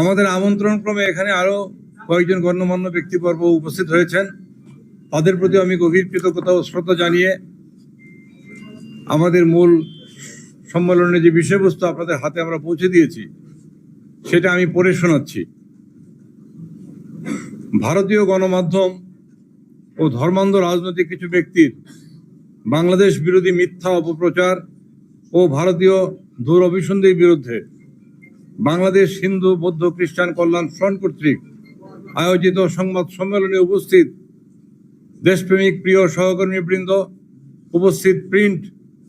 আমাদের আমন্ত্রণ ক্রমে এখানে আরও কয়েকজন গণ্যমান্য ব্যক্তিবর্গ উপস্থিত হয়েছেন। তাদের প্রতি আমি গভীর কৃতজ্ঞতা ও শ্রদ্ধা জানিয়ে আমাদের মূল সম্মেলনের যে বিষয়বস্তু আপনাদের হাতে আমরা পৌঁছে দিয়েছি, সেটা আমি পড়ে শোনাচ্ছি। ভারতীয় গণমাধ্যম ও ধর্মান্ধ রাজনৈতিক কিছু ব্যক্তির বাংলাদেশ বিরোধী মিথ্যা অপপ্রচার ও ভারতীয় দুরভিসন্ধির বিরুদ্ধে বাংলাদেশ হিন্দু, বৌদ্ধ, খ্রিস্টান কল্যাণ ফ্রন্ট কর্তৃক আয়োজিত সংবাদ সম্মেলনে উপস্থিত দেশপ্রেমিক প্রিয় সহকর্মীবৃন্দ, উপস্থিত প্রিন্ট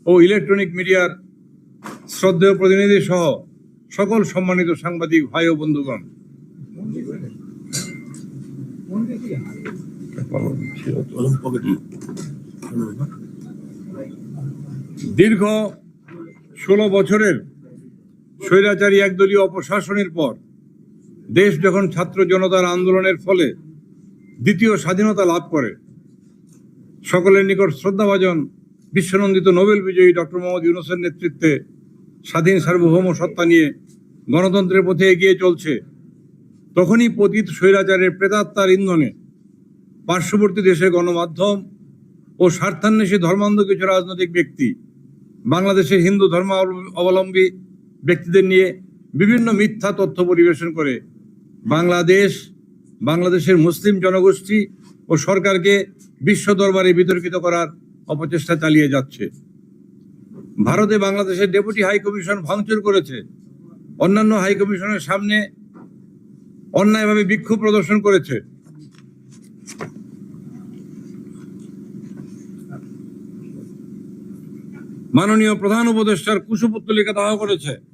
ও ইলেকট্রনিক মিডিয়ার শ্রদ্ধেয় প্রতিনিধি সহ সকল সম্মানিত সাংবাদিক ভাই ও বন্ধুগণ। দীর্ঘ ষোলো বছরের স্বৈরাচারী একদলীয় অপশাসনের পর দেশ যখন ছাত্র জনতার আন্দোলনের ফলে দ্বিতীয় স্বাধীনতা লাভ করে, সকলের নিকট শ্রদ্ধাভাজন বিশ্বনন্দিত নোবেল বিজয়ী ডক্টর মোহাম্মদ ইউনুসের নেতৃত্বে স্বাধীন সার্বভৌম সত্তা নিয়ে গণতন্ত্রের পথে এগিয়ে চলছে, তখনই পতিত স্বৈরাচারের প্রেতাত্মার ইন্ধনে পার্শ্ববর্তী দেশের গণমাধ্যম ও স্বার্থান্বেষী ধর্মান্ধ কিছু রাজনৈতিক ব্যক্তি, বাংলাদেশের হিন্দু ধর্ম অবলম্বী ব্যক্তিদের নিয়ে বিভিন্ন মিথ্যা তথ্য পরিবেশন করে বাংলাদেশ, বাংলাদেশের মুসলিম জনগোষ্ঠী ও সরকারকে বিশ্ব দরবারে বিতর্কিত করার অপচেষ্টা চালিয়ে যাচ্ছে। ভারতে বাংলাদেশের ডেপুটি হাই কমিশন ভাঙচুর করেছে। অন্যান্য হাই কমিশনের সামনে অন্যায়ভাবে বিক্ষোভ প্রদর্শন করেছে। মাননীয় প্রধান উপদেষ্টার কুশপুত্তলিকা দাহ করেছে।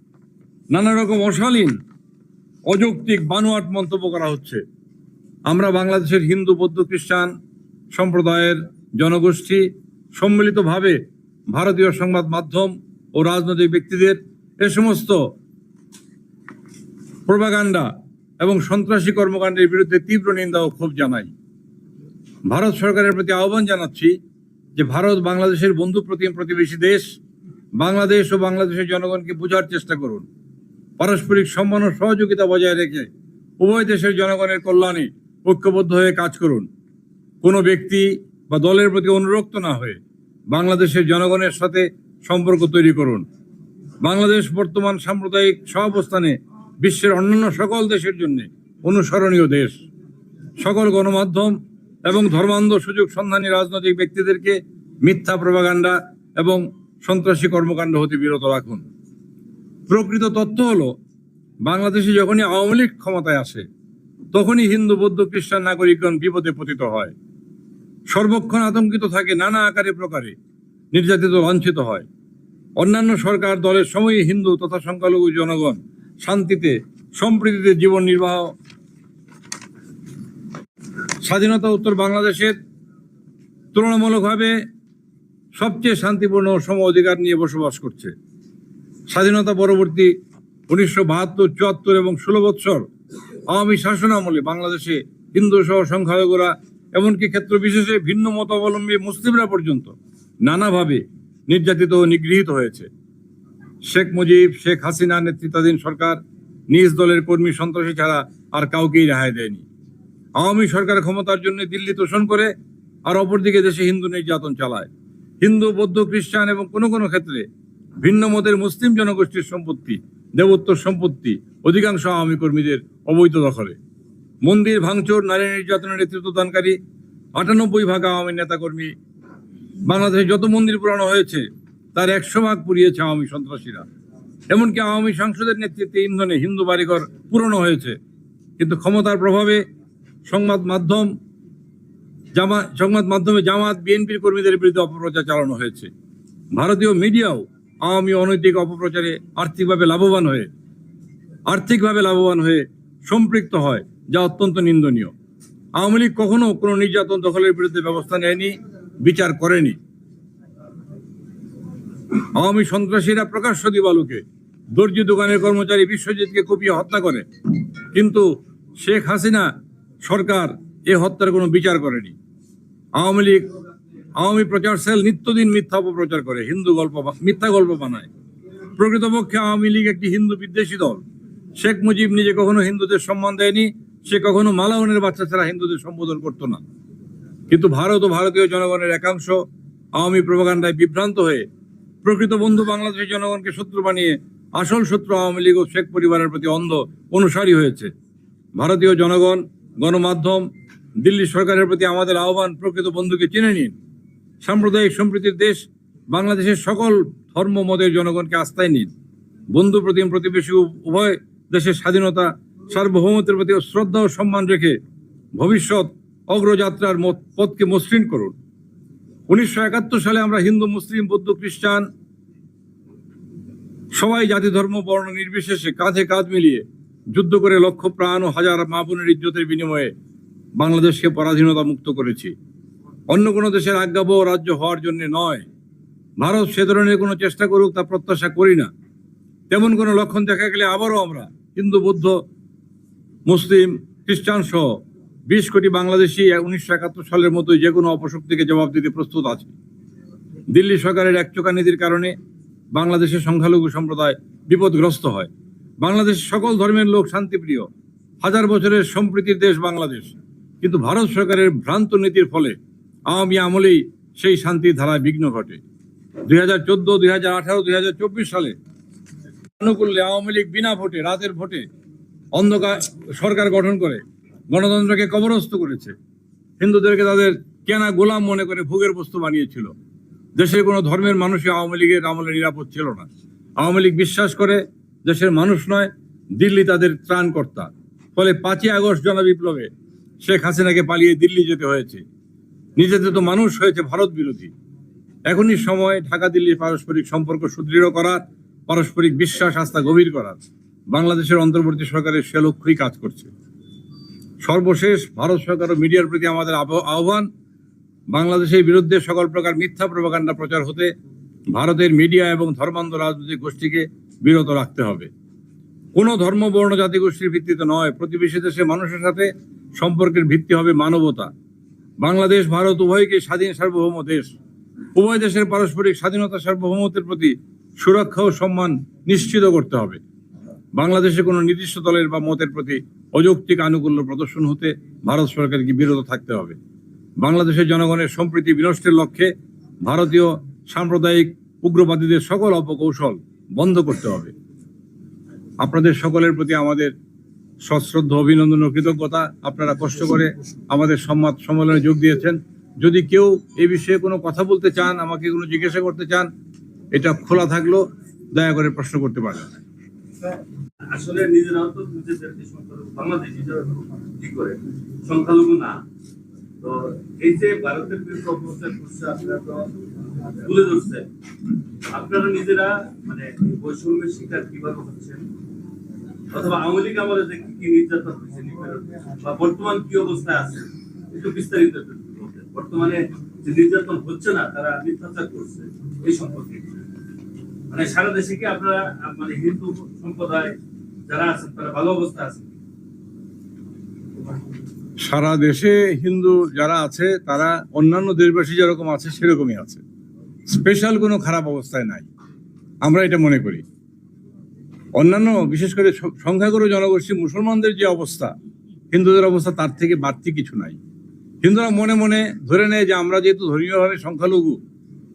নানা রকম অশালীন, অযৌক্তিক বানোয়াট মন্তব্য করা হচ্ছে। আমরা বাংলাদেশের হিন্দু, বৌদ্ধ, খ্রিস্টান সম্প্রদায়ের জনগোষ্ঠী সম্মিলিতভাবে ভারতীয় সংবাদ মাধ্যম ও রাজনৈতিক ব্যক্তিদের এ সমস্ত প্রোপাগান্ডা এবং সন্ত্রাসী কর্মকাণ্ডের বিরুদ্ধে তীব্র নিন্দা ও ক্ষোভ জানাই। ভারত সরকারের প্রতি আহ্বান জানাচ্ছি যে ভারত বাংলাদেশের বন্ধু প্রতিম প্রতিবেশী দেশ বাংলাদেশ ও বাংলাদেশের জনগণকে বোঝার চেষ্টা করুন। পারস্পরিক সম্মান ও সহযোগিতা বজায় রেখে উভয় দেশের জনগণের কল্যাণে ঐক্যবদ্ধ হয়ে কাজ করুন। কোনো ব্যক্তি বা দলের প্রতি অনুরক্ত না হয়ে বাংলাদেশের জনগণের সাথে সম্পর্ক তৈরি করুন। বাংলাদেশ বর্তমান সাম্প্রদায়িক সহাবস্থানে বিশ্বের অন্যান্য সকল দেশের জন্য অনুসরণীয় দেশ। সকল গণমাধ্যম এবং ধর্মান্ধ সুযোগ সন্ধানী রাজনৈতিক ব্যক্তিদেরকে মিথ্যা প্রভাগান্ডা এবং সন্ত্রাসী কর্মকাণ্ড হতে বিরত রাখুন। প্রকৃত তথ্য হলো, বাংলাদেশে যখনই আওয়ামী লীগ ক্ষমতায় আসে, তখনই হিন্দু, বৌদ্ধ, খ্রিস্টান নাগরিকগণ বিপদে পতিত হয়। সর্বক্ষণ আতঙ্কিত থাকে, নানা আকারে প্রকারে নির্যাতিত, লাঞ্ছিত হয়। অন্যান্য সরকার, দলের সময়ই হিন্দু তথা সংখ্যালঘু জনগণ শান্তিতে, সম্প্রীতিতে জীবন নির্বাহ স্বাধীনতা উত্তর বাংলাদেশের তুলনামূলকভাবে সবচেয়ে শান্তিপূর্ণ সম অধিকার নিয়ে বসবাস করছে। স্বাধীনতা পরবর্তী উনিশশো বাহাত্তর, চুয়াত্তর এবং ষোলো বৎসর আওয়ামী শাসন আমলে বাংলাদেশে হিন্দু সহ সংখ্যালঘুরা, এমনকি ক্ষেত্র বিশেষে ভিন্ন মত অবলম্বী মুসলিমরা পর্যন্ত নানাভাবে নির্যাতিত ও নিগৃহীত হয়েছে। শেখ মুজিব, শেখ হাসিনা নেতৃত্বাধীন সরকার নিজ দলের কর্মী সন্ত্রাসী ছাড়া আর কাউকেই রেহাই দেয়নি। আওয়ামী সরকার ক্ষমতার জন্য দিল্লি তোষণ করে আর অপরদিকে দেশে হিন্দু নির্যাতন চালায়। হিন্দু, বৌদ্ধ, খ্রিস্টান এবং কোনো কোনো ক্ষেত্রে ভিন্ন মতের মুসলিম জনগোষ্ঠীর সম্পত্তি, দেবোত্তর সম্পত্তি অধিকাংশ আওয়ামী কর্মীদের অবৈধ দখলে। মন্দির ভাঙচুর, নারী নির্যাতনের নেতৃত্ব দানকারী আটানব্বই ভাগ আওয়ামী নেতাকর্মী। বাংলাদেশে যত মন্দির পুরানো হয়েছে, তার একশো ভাগ পুড়িয়েছে আওয়ামী সন্ত্রাসীরা। এমনকি আওয়ামী সাংসদের নেতৃত্বে ইন্ধনে হিন্দু বাড়িঘর পুরনো হয়েছে। কিন্তু ক্ষমতার প্রভাবে সংবাদ মাধ্যম জামা সংবাদ মাধ্যমে জামাত, বিএনপির কর্মীদের বিরুদ্ধে অপপ্রচার চালানো হয়েছে। ভারতীয় মিডিয়াও আওয়ামী অনৈতিক অপপ্রচারে আর্থিকভাবে লাভবান হয়ে, আর্থিকভাবে লাভবান হয়ে সম্পৃক্ত হয়, যা অত্যন্ত নিন্দনীয়। আওয়ামী লীগ কখনো কোনো নির্যাতন দখলের বিরুদ্ধে ব্যবস্থা নেয়নি, বিচার করেনি। আওয়ামী সন্ত্রাসীরা প্রকাশ্য দিবালুকে দর্জি দোকানের কর্মচারী বিশ্বজিৎকে কুপিয়ে হত্যা করে, কিন্তু শেখ হাসিনা সরকার এ হত্যার কোনো বিচার করেনি। আওয়ামী লীগ আওয়ামী প্রচার সেল নিত্যদিন মিথ্যা অপপ্রচার করে, হিন্দু গল্প মিথ্যা গল্প বানায়। প্রকৃতপক্ষে আওয়ামী লীগ একটি হিন্দু বিদ্বেষী দল। শেখ মুজিব নিজে কখনো হিন্দুদের সম্মান দেয়নি, সে কখনো মালাউনের বাচ্চা ছাড়া হিন্দুদের সম্বোধন করতো না। কিন্তু ভারত ও ভারতীয় জনগণের একাংশ আওয়ামী প্রভাকাণ্ডায় বিভ্রান্ত হয়ে প্রকৃত বন্ধু বাংলাদেশের জনগণকে শত্রু বানিয়ে আসল শত্রু আওয়ামী লীগ ও শেখ পরিবারের প্রতি অন্ধ, অনুসারী হয়েছে। ভারতীয় জনগণ, গণমাধ্যম, দিল্লি সরকারের প্রতি আমাদের আহ্বান, প্রকৃত বন্ধুকে চিনে নিন। সাম্প্রদায়িক সম্প্রীতির দেশ, বাংলাদেশের সকল ধর্ম, মতের জনগণকে আস্থায় নিন। বন্ধু প্রতিম প্রতিবেশী উভয় দেশের স্বাধীনতা, সার্বভৌমত্বের প্রতি শ্রদ্ধা ও সম্মান রেখে ভবিষ্যৎ অগ্রযাত্রার পথকে মসৃণ করুন। উনিশশো একাত্তর সালে আমরা হিন্দু, মুসলিম, বৌদ্ধ, খ্রিস্টান সবাই জাতি, ধর্ম, বর্ণ নির্বিশেষে কাঁধে কাঁধ মিলিয়ে যুদ্ধ করে লক্ষ প্রাণ ও হাজার মা বোনের ইজ্জতের বিনিময়ে বাংলাদেশকে পরাধীনতা মুক্ত করেছি। অন্য কোনো দেশের আজ্ঞাবহ রাজ্য হওয়ার জন্য নয়। ভারত সে ধরনের কোনো চেষ্টা করুক তা প্রত্যাশা করি না। তেমন কোনো লক্ষণ দেখা গেলে আবারও আমরা হিন্দু, বৌদ্ধ, মুসলিম, খ্রিস্টান সহ বিশ কোটি বাংলাদেশি উনিশশো একাত্তর সালের মতো যে কোনো অপশক্তিকে জবাব দিতে প্রস্তুত আছে। দিল্লি সরকারের একচোখা নীতির কারণে বাংলাদেশের সংখ্যালঘু সম্প্রদায় বিপদগ্রস্ত হয়। বাংলাদেশের সকল ধর্মের লোক শান্তিপ্রিয়। হাজার বছরের সম্প্রীতির দেশ বাংলাদেশ। কিন্তু ভারত সরকারের ভ্রান্ত নীতির ফলে আওয়ামী আমলেই সেই শান্তির ধারায় বিঘ্ন ঘটে। দুই হাজার চোদ্দ, দুই হাজার আঠারো, দুই হাজার চব্বিশ সালে অনুকূল্যে আওয়ামী লীগ বিনা ভোটে, রাতের ভোটে অন্ধকার সরকার গঠন করে, গণতন্ত্রকে কবরস্থ করেছে। হিন্দুদেরকে তাদের কেনা গোলাম মনে করে ভোগের বস্তু বানিয়েছিল। দেশের কোনো ধর্মের মানুষই আওয়ামী লীগের আমলে নিরাপদ ছিল না। আওয়ামী লীগ বিশ্বাস করে দেশের মানুষ নয়, দিল্লি তাদের ত্রাণকর্তা। ফলে পাঁচই আগস্ট জনবিপ্লবে শেখ হাসিনাকে পালিয়ে দিল্লি যেতে হয়েছে। নিজেদের তো মানুষ হয়েছে ভারত বিরোধী। এখনই সময় ঢাকা দিল্লির পারস্পরিক সম্পর্ক সুদৃঢ় করার, পারস্পরিক বিশ্বাস, আস্থা গভীর করার। বাংলাদেশের অন্তর্বর্তী সরকারের সে লক্ষ্যই কাজ করছে। সর্বশেষ ভারত সরকার ও মিডিয়ার প্রতি আমাদের আহ্বান, বাংলাদেশের বিরুদ্ধে সকল প্রকার মিথ্যা প্রভাকাণ্ডা প্রচার হতে ভারতের মিডিয়া এবং ধর্মান্ধ রাজনৈতিক গোষ্ঠীকে বিরত রাখতে হবে। কোনো ধর্ম বর্ণ জাতিগোষ্ঠীর ভিত্তিতে নয়, প্রতিবেশী দেশের মানুষের সাথে সম্পর্কের ভিত্তি হবে মানবতা। বাংলাদেশ, ভারত উভয়কে স্বাধীন সার্বভৌম দেশ। উভয় দেশের পারস্পরিক স্বাধীনতা সার্বভৌমত্বের প্রতি সুরক্ষা ও সম্মান নিশ্চিত করতে হবে। বাংলাদেশে কোনো নির্দিষ্ট দলের বা মতের প্রতি অযৌক্তিক আনুকূল্য প্রদর্শন হতে ভারত সরকারকে বিরত থাকতে হবে। বাংলাদেশের জনগণের সম্প্রীতি বিনষ্টের লক্ষ্যে ভারতীয় সাম্প্রদায়িক উগ্রবাদীদের সকল অপকৌশল বন্ধ করতে হবে। আপনাদের সকলের প্রতি আমাদের সশ্রদ্ধ, অভিনন্দন ও কৃতজ্ঞতা। আপনারা কষ্ট করে আমাদের সম্মাদ সম্মেলনে যোগ দিয়েছেন। যদি কেউ এই বিষয়ে কোনো কথা বলতে চান, আমাকে কোনো জিজ্ঞাসা করতে চান, এটা খোলা থাকল, দয়া করে প্রশ্ন করতে পারেন। আসলে নিজেরাও তো নিজেদেরকে সংখ্যালঘু কি করে? সংখ্যালঘু না। তো এই যে ভারতের বিরুদ্ধে অপপ্রচার করছে আপনারা তো, তুলে ধরছে। আপনারা নিজেরা মানে বৈষম্যের শিকার কীভাবে হচ্ছেন? অথবা আওয়ামী লীগ কি নির্যাতন হয়েছে বা বর্তমান কি অবস্থায় আছে, একটু বিস্তারিত বর্তমানে যে নির্যাতন হচ্ছে না, তারা মিথ্যাচার করছে এই সম্পর্কে। মানে সারা দেশে কি আপনারা মানে হিন্দু সম্প্রদায় যারা আছেন তারা ভালো অবস্থা আছেন সারা দেশে হিন্দু যারা আছে, তারা অন্যান্য দেশবাসী যেরকম আছে, সেরকমই আছে। স্পেশাল কোনো খারাপ অবস্থায় নাই। আমরা এটা মনে করি। অন্যান্য, বিশেষ করে সংখ্যাগুরু জনগোষ্ঠী, মুসলমানদের যে অবস্থা, হিন্দুদের অবস্থা, তার থেকে বাড়তি কিছু নাই। হিন্দুরা মনে মনে ধরে নেয় যে আমরা যেহেতু ধর্মীয়ভাবে সংখ্যালঘু,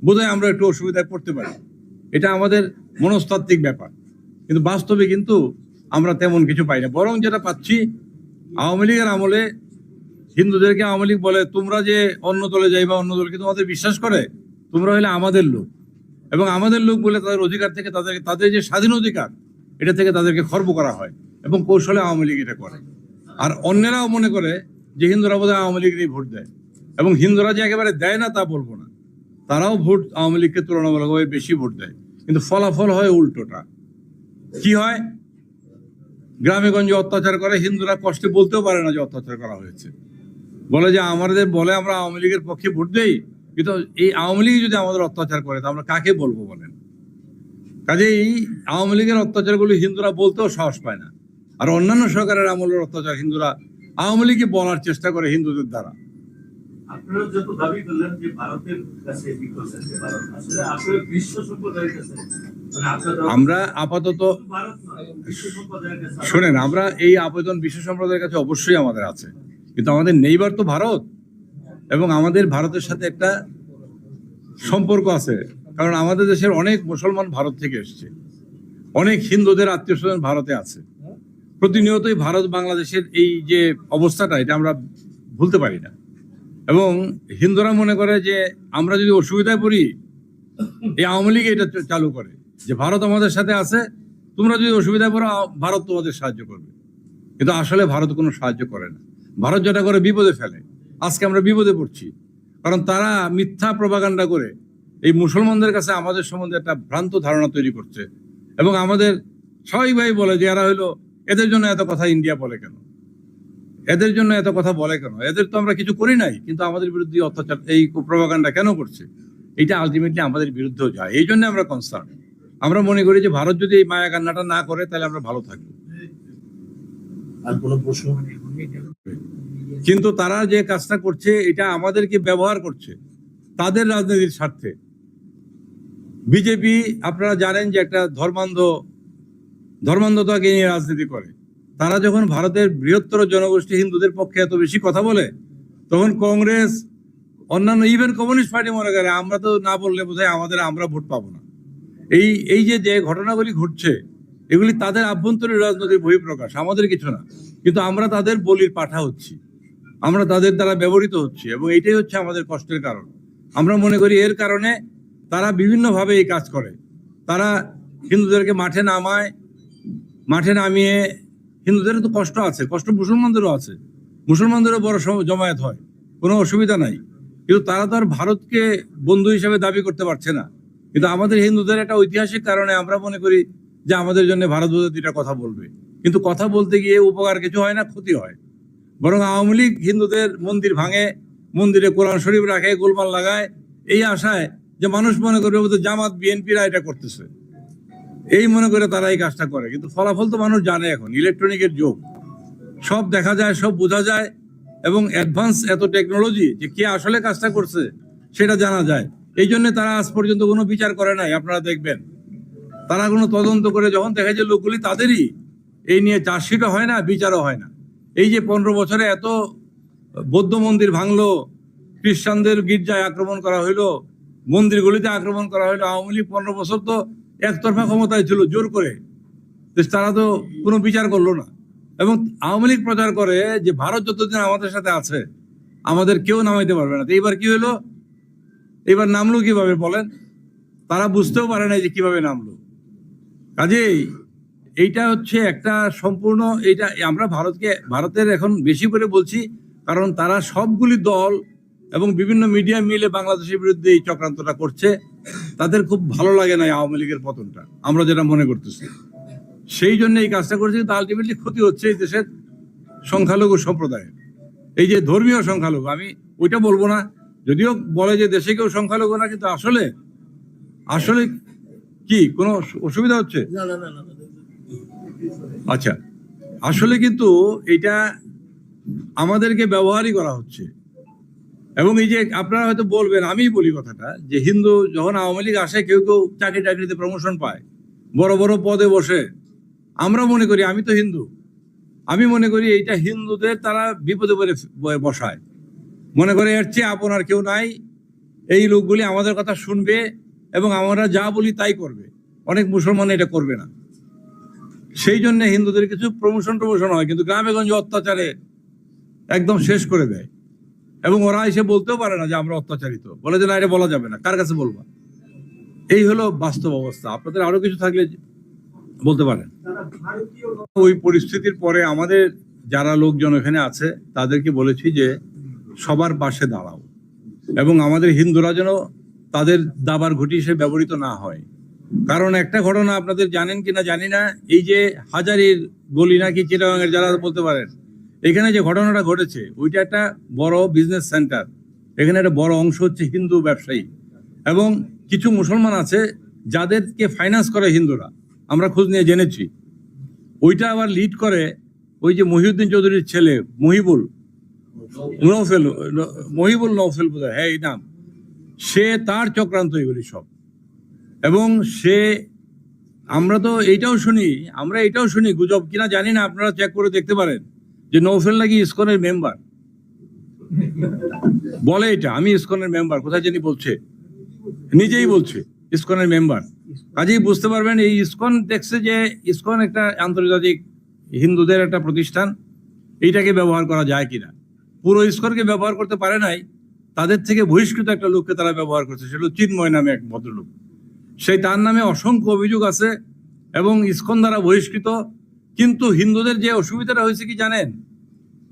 বোধহয় আমরা একটু অসুবিধায় পড়তে পারি। এটা আমাদের মনস্তাত্ত্বিক ব্যাপার। কিন্তু বাস্তবে কিন্তু আমরা তেমন কিছু পাই না। বরং যেটা পাচ্ছি, আওয়ামী লীগের আমলে হিন্দুদেরকে আওয়ামী লীগ বলে, তোমরা যে অন্য দলে যাই বা অন্য দলকে তোমাদের বিশ্বাস করে, তোমরা হলে আমাদের লোক। এবং আমাদের লোক বলে তাদের অধিকার থেকে তাদের তাদের যে স্বাধীন অধিকার এটা থেকে তাদেরকে খর্ব করা হয় এবং কৌশলে আওয়ামী লীগ এটা করে। আর অন্যেরাও মনে করে যে হিন্দুরা বোধহয় আওয়ামী লীগেরই ভোট দেয় এবং হিন্দুরা যে একেবারে দেয় না তা বলব না। তারাও ভোট আওয়ামী লীগকে তুলনামূলকভাবে বেশি ভোট দেয়। কিন্তু ফলাফল হয় উল্টোটা। কি হয়? গ্রামে গঞ্জে অত্যাচার করে, হিন্দুরা কষ্টে বলতেও পারে না যে অত্যাচার করা হয়েছে। বলে যে আমাদের বলে আমরা আওয়ামী লীগের পক্ষে ভোট দেই? কিন্তু এই আওয়ামী লীগ যদি আমাদের অত্যাচার করে, তা আমরা কাকে বলব বলেন? কাজেই আওয়ামী লীগের অত্যাচারগুলি হিন্দুরা বলতেও সাহস পায় না। আর অন্যান্য সরকারের আমলের অত্যাচার হিন্দুরা আওয়ামী লীগকে বলার চেষ্টা করে হিন্দুদের দ্বারা। আপনারা যত দাবি করলেন যে ভারতের কাছে কি করছেন যে ভারত আসলে আসলে বিশ্ব সম্প্রদায়ের কাছে মানে আমরা আপাতত শোনেন আমরা এই আবেদন বিশ্ব সম্প্রদায়ের কাছে অবশ্যই আমাদের আছে। কিন্তু আমাদের নেইবার তো ভারত এবং আমাদের ভারতের সাথে একটা সম্পর্ক আছে। কারণ আমাদের দেশের অনেক মুসলমান ভারত থেকে এসছে। অনেক হিন্দুদের আত্মীয় স্বজন ভারতে আছে। প্রতিনিয়তই ভারত বাংলাদেশের এই যে অবস্থাটা, এটা আমরা ভুলতে পারি না। এবং হিন্দুরা মনে করে যে আমরা যদি অসুবিধায় পড়ি, এই আওয়ামী লীগ এটা চালু করে যে ভারত আমাদের সাথে আছে, তোমরা যদি অসুবিধায় পড়ো ভারত তোমাদের সাহায্য করবে। কিন্তু আসলে ভারত কোনো সাহায্য করে না। ভারত যেটা করে বিপদে ফেলে। আজকে আমরা বিপদে পড়ছি। কারণ তারা মিথ্যা প্রবাগান্ডা করে এই মুসলমানদের কাছে আমাদের সম্বন্ধে একটা ভ্রান্ত ধারণা তৈরি করছে। এবং আমাদের সবাই ভাই বলে যে এরা হইল এদের জন্য এত কথা ইন্ডিয়া বলে কেন? এদের জন্য এত কথা বলে কেন? এদের তো আমরা কিছু করি নাই কিন্তু আমাদের বিরুদ্ধে অত্যাচার এই প্রভাকাণ্ডা কেন করছে? এটা আলটিমেটলি আমাদের বিরুদ্ধেও যায়। এই জন্য আমরা কনসার্ন আমরা মনে করি যে ভারত যদি এই মায়া কান্নাটা না করে তাহলে আমরা ভালো থাকব। আর কোনো প্রশ্ন কিন্তু তারা যে কাজটা করছে এটা আমাদেরকে ব্যবহার করছে। তাদের রাজনীতির স্বার্থে। বিজেপি, আপনারা জানেন যে একটা ধর্মান্ধ, ধর্মান্ধতাকে নিয়ে রাজনীতি করে। তারা যখন ভারতের বৃহত্তর জনগোষ্ঠী হিন্দুদের পক্ষে এত বেশি কথা বলে, তখন কংগ্রেস, অন্যান্য ইভেন কমিউনিস্ট পার্টি মনে করে, আমরা তো না বললে বোধহয় আমাদের, আমরা ভোট পাবো না। এই এই যে যে ঘটনাগুলি ঘটছে, এগুলি তাদের আভ্যন্তরীণ রাজনৈতিক বহিঃপ্রকাশ, আমাদের কিছু না। কিন্তু আমরা তাদের বলির পাঠা হচ্ছি। আমরা তাদের দ্বারা ব্যবহৃত হচ্ছি, এবং এটাই হচ্ছে আমাদের কষ্টের কারণ। আমরা মনে করি এর কারণে তারা বিভিন্নভাবে এই কাজ করে। তারা হিন্দুদেরকে মাঠে নামায়, মাঠে নামিয়ে, হিন্দুদের তো কষ্ট আছে, কষ্ট মুসলমানদেরও আছে। মুসলমানদেরও বড় জমায়েত হয়, কোনো অসুবিধা নাই। কিন্তু তারা তো আর ভারতকে বন্ধু হিসেবে দাবি করতে পারছে না। কিন্তু আমাদের হিন্দুদের একটা ঐতিহাসিক কারণে আমরা মনে করি যে আমাদের জন্য ভারত দুইটা কথা বলবে। কিন্তু কথা বলতে গিয়ে উপকার কিছু হয় না, ক্ষতি হয়। বরং আওয়ামী লীগ হিন্দুদের মন্দির ভাঙে, মন্দিরে কোরআন শরীফ রাখে, গোলমাল লাগায়, এই আশায় যে মানুষ মনে করবে বোধহয় জামাত, বিএনপিরা এটা করতেছে। এই মনে করে তারা এই কাজটা করে। কিন্তু ফলাফল তো মানুষ জানে এখন, ইলেকট্রনিকের যুগ। সব দেখা যায়, সব বোঝা যায় এবং অ্যাডভান্স এত টেকনোলজি যে কে আসলে কাজটা করছে সেটা জানা যায়। এই জন্য তারা আজ পর্যন্ত কোনো বিচার করে নাই, আপনারা দেখবেন। তারা কোনো তদন্ত করে যখন দেখা যায় লোকগুলি তাদেরই, এই নিয়ে চার্জশিটও হয় না, বিচারও হয় না। এই যে পনেরো বছরে এত বৌদ্ধ মন্দির ভাঙলো, খ্রিস্টানদের গির্জায় আক্রমণ করা হইল মন্দিরগুলিতে আক্রমণ করা হইল আওয়ামী লীগ পনেরো বছর তো একতরফা ক্ষমতায় ছিল, জোর করে। তারা তো কোনো বিচার করল না। এবং আওয়ামী লীগ প্রচার করে যে ভারত যতদিন আমাদের সাথে আছে, আমাদের কেউ নামাইতে পারবে না। তো এইবার কি হলো? এবার নামলো কীভাবে বলেন? তারা বুঝতেও পারে না যে কীভাবে নামলো। কাজেই এইটা হচ্ছে একটা সম্পূর্ণ, এইটা আমরা ভারতকে, ভারতের এখন বেশি করে বলছি, কারণ তারা সবগুলি দল এবং বিভিন্ন মিডিয়া মিলে বাংলাদেশের বিরুদ্ধে এই চক্রান্তটা করছে তাদের খুব ভালো লাগে না আওয়ামী লীগের পতনটা আমরা যেটা মনে করতেছি। সেই জন্য এই কাজটা করছে কিন্তু আলটিমেটলি ক্ষতি হচ্ছে এই দেশের সংখ্যালঘু সম্প্রদায়ের। এই যে ধর্মীয় সংখ্যালঘু আমি ওইটা বলব না যদিও বলে যে দেশে কেউ সংখ্যালঘু না কিন্তু আসলে আসলে কি কোনো অসুবিধা হচ্ছে। আচ্ছা আসলে কিন্তু এটা আমাদেরকে ব্যবহারই করা হচ্ছে। এবং এই যে আপনারা হয়তো বলবেন আমি বলি কথাটা, যে হিন্দু যখন আওয়ামী লীগ আসে, কেউ কেউ চাকরি টাকরিতে প্রমোশন পায়, বড় বড় পদে বসে। আমরা মনে করি আমি তো হিন্দু। আমি মনে করি এইটা হিন্দুদের তারা বিপদে পড়ে বসায়। মনে করে এর চেয়ে আপনার কেউ নাই। এই লোকগুলি আমাদের কথা শুনবে এবং আমরা যা বলি তাই করবে। অনেক মুসলমান এটা করবে না। সেই জন্য হিন্দুদের কিছু প্রমোশন প্রমোশন হয়, কিন্তু গ্রামে গঞ্জে অত্যাচারে একদম শেষ করে দেয়। এবং ওরা এসে বলতেও পারে না যে আমরা অত্যাচারিত। বলে যে না, এটা বলা যাবে না। কার কাছে বলবা? এই হলো বাস্তব অবস্থা। আপনাদের আরও কিছু থাকলে বলতে পারেন। ওই পরিস্থিতির পরে আমাদের যারা লোকজন এখানে আছে, তাদেরকে বলেছি যে সবার পাশে দাঁড়াও। এবং আমাদের হিন্দুরা যেন তাদের দাবার ঘটি হিসেবে ব্যবহৃত না হয়। কারণ একটা ঘটনা আপনাদের জানেন কিনা জানি না, এই যে হাজারির গলি নাকি চিটাগাঙের, যারা বলতে পারেন এখানে যে ঘটনাটা ঘটেছে ওইটা একটা বড় বিজনেস সেন্টার এখানে একটা বড় অংশ হচ্ছে হিন্দু ব্যবসায়ী। এবং কিছু মুসলমান আছে যাদেরকে ফাইন্যান্স করে হিন্দুরা। আমরা খোঁজ নিয়ে জেনেছি। ওইটা আবার লিড করে ওই যে মহিউদ্দিন চৌধুরীর ছেলে মহিবুল। নৌফেল মহিবুল নৌফেল বোধ হয়, এই নাম। সে তার চক্রান্ত এগুলি সব। এবং সে আমরা তো এইটাও শুনি আমরা এটাও শুনি গুজব। কিনা জানি না আপনারা চেক করে দেখতে পারেন। যে নৌফেল নাকি ইসকনের মেম্বার। বলে এটা, আমি ইসকনের মেম্বার, কোথায় জানি বলছে। নিজেই বলছে, ইসকনের মেম্বার। কাজেই বুঝতে পারবেন, এই ইসকন দেখছে যে ইসকন একটা আন্তর্জাতিক হিন্দুদের একটা প্রতিষ্ঠান, এইটাকে ব্যবহার করা যায় কিনা। পুরো ইসকনকে ব্যবহার করতে পারে নাই, তাদের থেকে বহিষ্কৃত একটা লোককে তারা ব্যবহার করছে, সেটা চিন্ময় নামে এক ভদ্রলোক। সেই তার নামে অসংখ্য অভিযোগ আছে, এবং ইসকন দ্বারা বহিষ্কৃত কিন্তু হিন্দুদের যে অসুবিধাটা হয়েছে কি জানেন?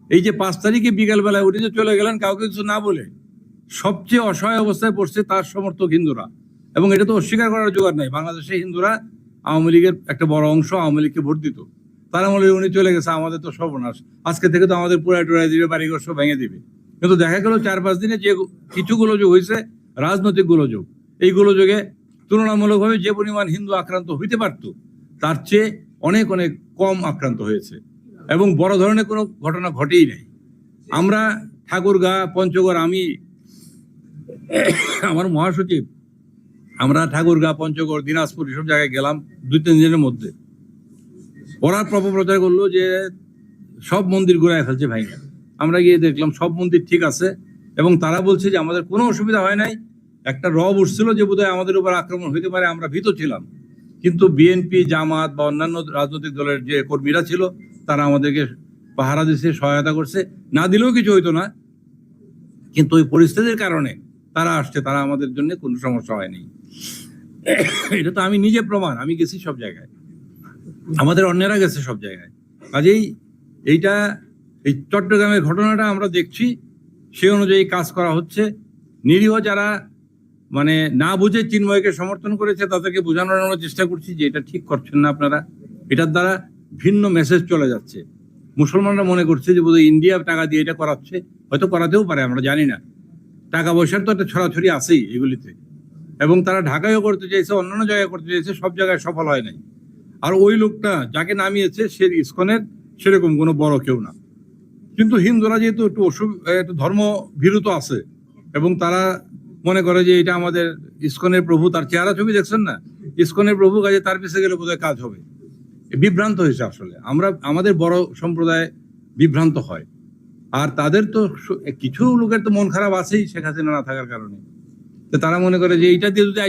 এই যে পাঁচ তারিখে বিকালবেলায় উঠে যে চলে গেলেন, কাউকে কিছু না বলে সবচেয়ে অসহায় অবস্থায় পড়ছে তার সমর্থক হিন্দুরা। এবং এটা তো অস্বীকার করার জোগাড় নাই। বাংলাদেশে হিন্দুরা আওয়ামী লীগের একটা বড় অংশ আওয়ামী লীগকে ভোট দিত। তারা বলে উনি চলে গেছে, আমাদের তো সর্বনাশ। আজকে থেকে তো আমাদের পুরাই টুরাই দিবে, বাড়িঘর সব ভেঙে দিবে। কিন্তু দেখা গেল চার পাঁচ দিনে যে কিছু গোলযোগ হয়েছে, রাজনৈতিক গোলযোগ, এই গোলযোগে তুলনামূলকভাবে যে পরিমাণ হিন্দু আক্রান্ত হইতে পারত, তার চেয়ে অনেক অনেক কম আক্রান্ত হয়েছে। এবং বড় ধরনের কোনো ঘটনা ঘটেই নাই। আমরা ঠাকুরগা, পঞ্চগড়, আমি, আমার মহাসচিব, আমরা ঠাকুরগা, পঞ্চগড়, দিনাজপুর এসব জায়গায় গেলাম দুই, তিন দিনের মধ্যে। ওরা প্রচার করল যে সব মন্দির ঘুরায় ফেলছে ভাইঙ্গা আমরা গিয়ে দেখলাম সব মন্দির ঠিক আছে এবং তারা বলছে যে আমাদের কোনো অসুবিধা হয় নাই। একটা রব উঠছিল যে বোধহয় আমাদের উপর আক্রমণ হইতে পারে, আমরা ভীত ছিলাম। কিন্তু বিএনপি জামাত বা অন্যান্য রাজনৈতিক দলের যে কর্মীরা ছিল, তারা আমাদেরকে পাহারা দিচ্ছে সহায়তা করছে। না দিলেও কিছু হইতো না। কিন্তু ওই পরিস্থিতির কারণে তারা আসছে, তারা আমাদের জন্য কোনো সমস্যা হয়নি। এটা তো আমি নিজে প্রমাণ, আমি গেছি সব জায়গায়। আমাদের অন্যেরা গেছে সব জায়গায়। কাজেই এইটা, এই চট্টগ্রামের ঘটনাটা আমরা দেখছি। সে অনুযায়ী কাজ করা হচ্ছে। নিরীহ যারা মানে না বুঝে চিন্ময়কে সমর্থন করেছে, তাদেরকে বোঝানোর আমরা চেষ্টা করছি যে এটা ঠিক করছেন না আপনারা। এটার দ্বারা ভিন্ন মেসেজ চলে যাচ্ছে। মুসলমানরা মনে করছে যে বোধহয় ইন্ডিয়া টাকা দিয়ে এটা করাচ্ছে। হয়তো করাতেও পারে, আমরা জানি না। টাকা পয়সার তো একটা ছড়াছড়ি আছেই এগুলিতে। এবং তারা ঢাকায়ও করতে চাইছে, অন্যান্য জায়গায় করতে চাইছে, সব জায়গায় সফল হয় নাই। আর ওই লোকটা যাকে নামিয়েছে, সে ইস্কনের সেরকম কোনো বড় কেউ না। কিন্তু হিন্দুরা যেহেতু একটু অসুখ একটু ধর্ম ভীরু আছে, এবং তারা মনে করে যে এটা আমাদের ইস্কনের প্রভু, তার চেহারা ছবি দেখছেন না? ইস্কনের প্রভু কাজে তার পিছিয়ে গেলে বোধহয় কাজ হবে। বিভ্রান্ত হয়েছে আসলে। আমরা, আমাদের বড় সম্প্রদায় বিভ্রান্ত হয়। আর তাদের তো কিছু লোকের তো মন খারাপ আছেই শেখ হাসিনা না থাকার কারণে। তো তারা মনে করে যে এইটা দিয়ে যদি